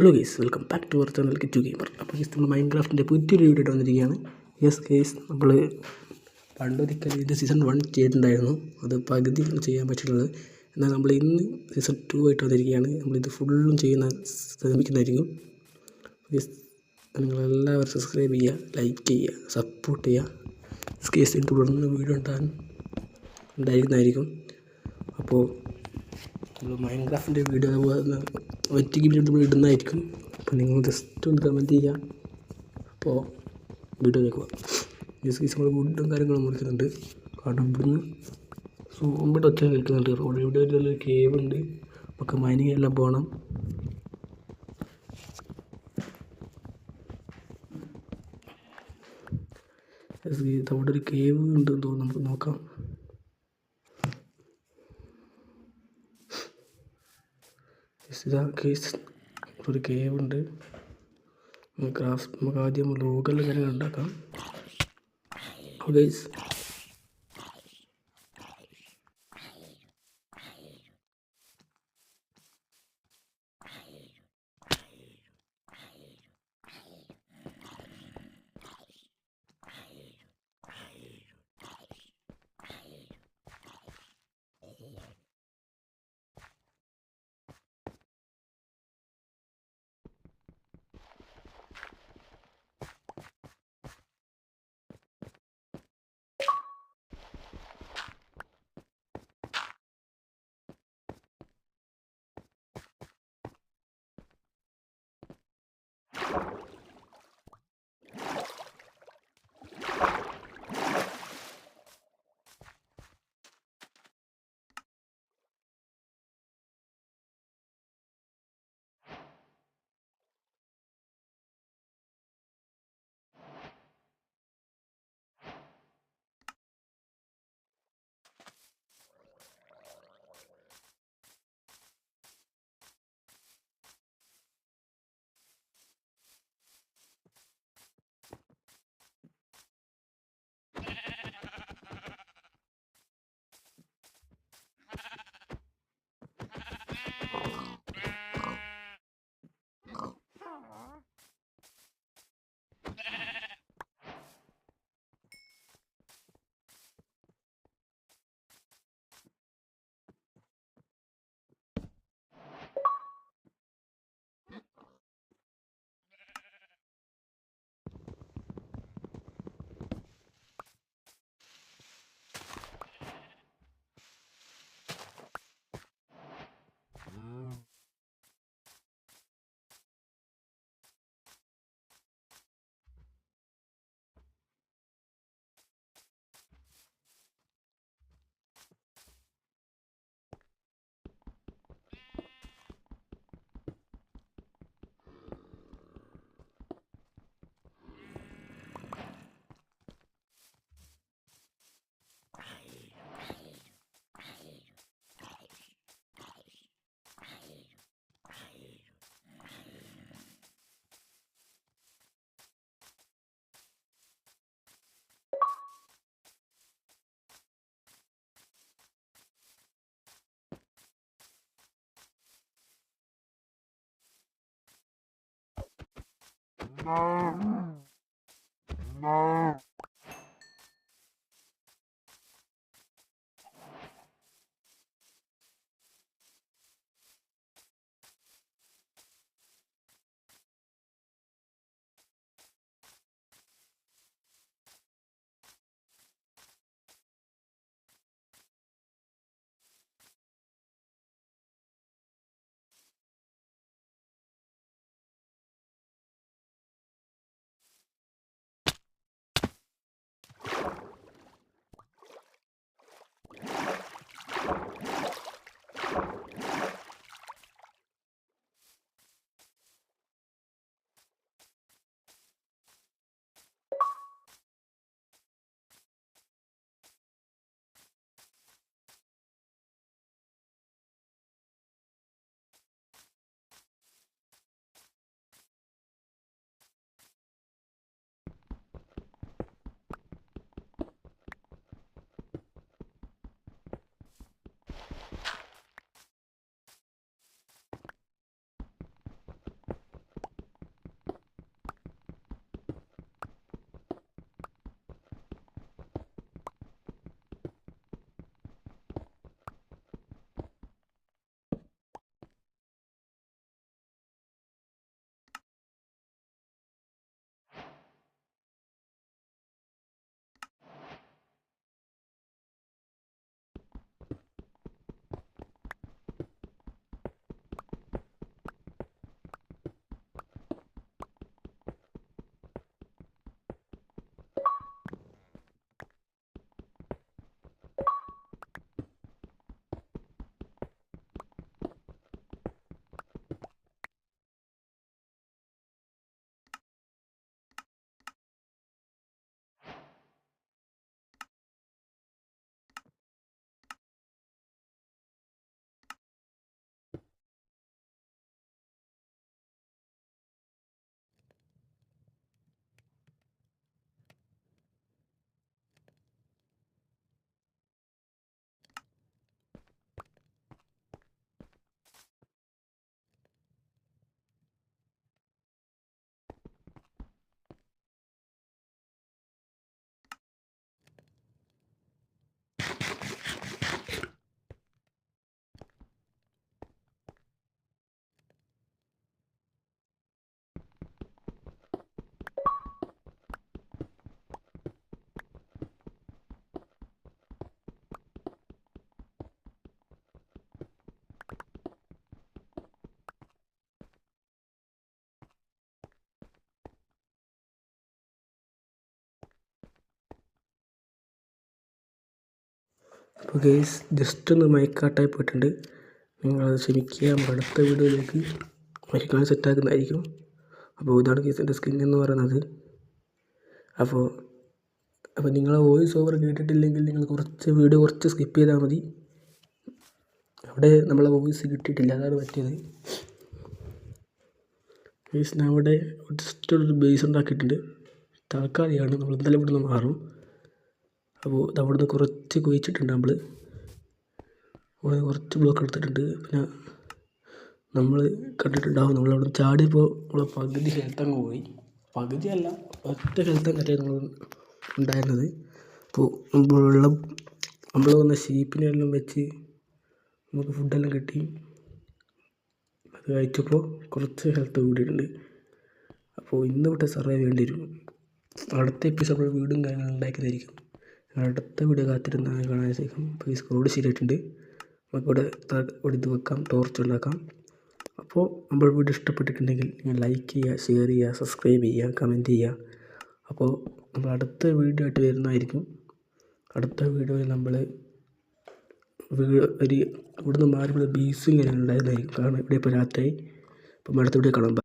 Hello guys welcome back to our channel Kittu gamer അപ്പോൾ guys നമ്മൾ മൈൻക്രാഫ്റ്റിന്റെ പുതിയൊരു വീഡിയോ ഇട്ട് വന്നിരിക്കുകയാണ്. യെസ് ഗേസ് നമ്മൾ പണ്ടൊരിക്കൽ സീസൺ വൺ ചെയ്തിട്ടുണ്ടായിരുന്നു. അത് പകുതി ചെയ്യാൻ പറ്റിയിട്ടുള്ളത്. എന്നാൽ നമ്മൾ ഇന്ന് സീസൺ ടു ആയിട്ട് വന്നിരിക്കുകയാണ്. നമ്മളിത് ഫുള്ളും ചെയ്യുന്ന ശ്രമിക്കുന്നതായിരിക്കും. ഗേസ് നിങ്ങളെല്ലാവരും സബ്സ്ക്രൈബ് ചെയ്യുക ലൈക്ക് ചെയ്യുക സപ്പോർട്ട് ചെയ്യുക. കേസിൽ തുടർന്ന് വീഡിയോ ഉണ്ടാകാൻ ഉണ്ടായിരിക്കുന്നതായിരിക്കും. അപ്പോൾ നമ്മൾ മൈൻക്രാഫ്റ്റിന്റെ വീഡിയോ അതുപോലെ ഒറ്റയ്ക്ക് വീഡിയോ നമ്മൾ ഇടുന്നതായിരിക്കും. അപ്പോൾ നിങ്ങൾ ജസ്റ്റ് ഒന്ന് കമന്റ് ചെയ്യുക. അപ്പോൾ വീഡിയോ കേൾക്കുക ജസ്റ്റ് നമ്മൾ ഫുഡും കാര്യങ്ങളും കൊടുക്കുന്നുണ്ട് കാരണം ഇവിടുന്ന് സൂമ്പിട്ട് ഒച്ച കേൾക്കുന്നുണ്ട്. റോഡ് ഇവിടെ ഒരു കേവ് ഉണ്ട്. നമുക്ക് മൈനിങ് എല്ലാം പോകണം അവിടെ ഒരു കേവ് ഉണ്ട് തോന്നുന്നു. നമുക്ക് നോക്കാം. ഇതാ കേസ് ഒരു കേവ് ഉണ്ട് നമുക്ക് ആദ്യം കാര്യങ്ങൾ ഉണ്ടാക്കാം. Guys No. No. അപ്പോൾ ഗെയ്സ് ജസ്റ്റ് ഒന്ന് മൈക്ക് മയക്കാട്ടായി പോയിട്ടുണ്ട്. നിങ്ങളത് ക്ഷമിക്കുക. അടുത്ത വീഡിയോയിലേക്ക് മരിക്കാൻ സെറ്റാക്കുന്നതായിരിക്കും അപ്പോൾ ഇതാണ് ഗെയ്സിന്റെ സ്കിൻ എന്ന് പറയുന്നത്. അപ്പോൾ അപ്പോൾ നിങ്ങൾ വോയിസ് ഓവർ കേട്ടിട്ടില്ലെങ്കിൽ നിങ്ങൾ കുറച്ച് വീഡിയോ കുറച്ച് സ്കിപ്പ് ചെയ്താൽ മതി. അവിടെ നമ്മളെ വോയിസ് കിട്ടിയിട്ടില്ല. അതാണ് പറ്റിയത്. ഗെയ്സിന് അവിടെ ജസ്റ്റ് ഒരു ബേസ് ഉണ്ടാക്കിയിട്ടുണ്ട്. താൽക്കാലികമാണ് നമ്മൾ എന്തായാലും ഇവിടുന്ന് മാറും. അപ്പോൾ അവിടുന്ന് കുറച്ച് കുഴിച്ചിട്ടുണ്ട് നമ്മൾ അവിടെ കുറച്ച് ബ്ലോക്ക് എടുത്തിട്ടുണ്ട്. പിന്നെ നമ്മൾ കണ്ടിട്ടുണ്ടാവും നമ്മൾ അവിടെ ചാടിയപ്പോൾ നമ്മളെ പകുതി ഹെൽത്ത് അങ്ങ് പോയി. പകുതിയല്ല ഒറ്റ ഹെൽത്ത് അങ്ങ് നമ്മൾ ഉണ്ടായിരുന്നത്. അപ്പോൾ വെള്ളം നമ്മൾ വന്ന ഷീപ്പിനെല്ലാം വെച്ച് നമുക്ക് ഫുഡെല്ലാം കിട്ടി. അത് കഴിച്ചപ്പോൾ കുറച്ച് ഹെൽത്ത് കൂടിയിട്ടുണ്ട്. അപ്പോൾ ഇന്ന് തൊട്ട് സർവേ വേണ്ടി വരും. അടുത്ത എപ്പിസോഡിൽ വീടും കാര്യങ്ങളും ഉണ്ടാക്കുന്നതായിരിക്കും അടുത്ത വീഡിയോ കാത്തിരുന്ന കാണാൻ ശേഷം ഇപ്പോൾ ഈ സ്ക്രോഡ് ശരിയായിട്ടുണ്ട്. നമുക്കിവിടെ ഇവിടെ ഇത് വെക്കാം ടോർച്ച് ഉണ്ടാക്കാം. അപ്പോൾ നമ്മൾ വീഡിയോ ഇഷ്ടപ്പെട്ടിട്ടുണ്ടെങ്കിൽ നിങ്ങൾ ലൈക്ക് ചെയ്യുക ഷെയർ ചെയ്യുക സബ്സ്ക്രൈബ് ചെയ്യുക കമന്റ് ചെയ്യുക. അപ്പോൾ നമ്മൾ അടുത്ത വീഡിയോ ആയിട്ട് വരുന്നതായിരിക്കും. അടുത്ത വീഡിയോയിൽ നമ്മൾ ഒരു ഇവിടുന്ന് മാറി ബീസും ഇങ്ങനെ ഉണ്ടായിരുന്നായിരിക്കും കാരണം ഇവിടെ ഇപ്പോൾ രാത്രിയായി. അപ്പം അടുത്ത വീഡിയോ കാണാം.